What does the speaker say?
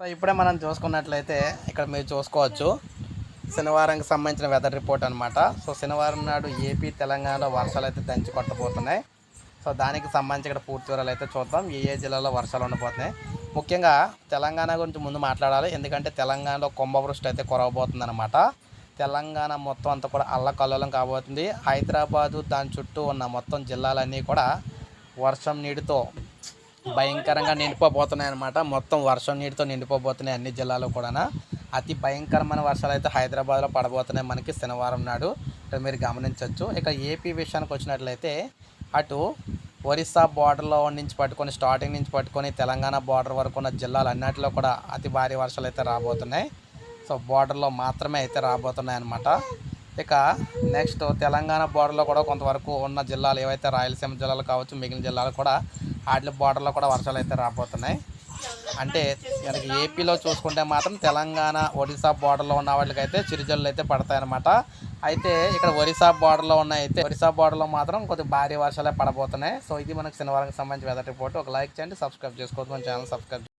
So ఇప్పుడే మనం చూసుకున్నట్లయితే ఇక్కడ మీరు చూసుకోవచ్చు శనివారంకి సంబంధించిన వెదర్ రిపోర్ట్ అనమాట సో శనివారం నాడు ఏపీ తెలంగాణలో వర్షాలు అయితే దంచి కొట్టబోతున్నాయి. సో దానికి సంబంధించి ఇక్కడ పూర్తి వివరాలు అయితే చూద్దాం. ఏ ఏ జిల్లాలో వర్షాలు ఉండబోతున్నాయి. ముఖ్యంగా తెలంగాణ గురించి ముందు మాట్లాడాలి. ఎందుకంటే తెలంగాణలో కుంభవృష్టి అయితే కురవబోతుంది అనమాట తెలంగాణ మొత్తం అంతా కూడా అల్లకల్లోలం కాబోతుంది. హైదరాబాదు దాని చుట్టూ ఉన్న మొత్తం జిల్లాలన్నీ కూడా వర్షం నీటితో భయంకరంగా నిండిపోబోతున్నాయి అనమాట మొత్తం వర్షం నీటితో నిండిపోబోతున్నాయి అన్ని జిల్లాలో కూడా అతి భయంకరమైన వర్షాలు అయితే హైదరాబాద్లో పడబోతున్నాయి మనకి శనివారం నాడు. ఇక్కడ మీరు గమనించవచ్చు ఇక ఏపీ విషయానికి వచ్చినట్లయితే అటు ఒరిస్సా బార్డర్లో నుంచి పట్టుకొని స్టార్టింగ్ నుంచి పట్టుకొని తెలంగాణ బార్డర్ వరకు ఉన్న జిల్లాలు అన్నింటిలో కూడా అతి భారీ వర్షాలు అయితే రాబోతున్నాయి. సో బార్డర్లో మాత్రమే అయితే రాబోతున్నాయి అన్నమాట ఇక నెక్స్ట్ తెలంగాణ బార్డర్లో కూడా కొంతవరకు ఉన్న జిల్లాలు ఏవైతే రాయలసీమ జిల్లాలు కావచ్చు మిగిలిన జిల్లాలు కూడా వాటి బార్డర్లో కూడా వర్షాలు అయితే రాబోతున్నాయి. అంటే మనకి ఏపీలో చూసుకుంటే మాత్రం తెలంగాణ ఒడిశా బార్డర్లో ఉన్న వాళ్ళకైతే చిరుజల్లు అయితే పడతాయన్నమాట. అయితే ఇక్కడ ఒరిస్సా బార్డర్లో ఉన్న అయితే ఒరిస్సా బార్డర్లో మాత్రం కొద్దిగా భారీ వర్షాలే పడబోతున్నాయి. సో ఇది మనకు శనివారం సంబంధించి వెదర్ రిపోర్ట్ ఒక లైక్ చేయండి సబ్స్క్రైబ్ చేసుకోవద్దు మన ఛానల్ సబ్స్క్రైబ్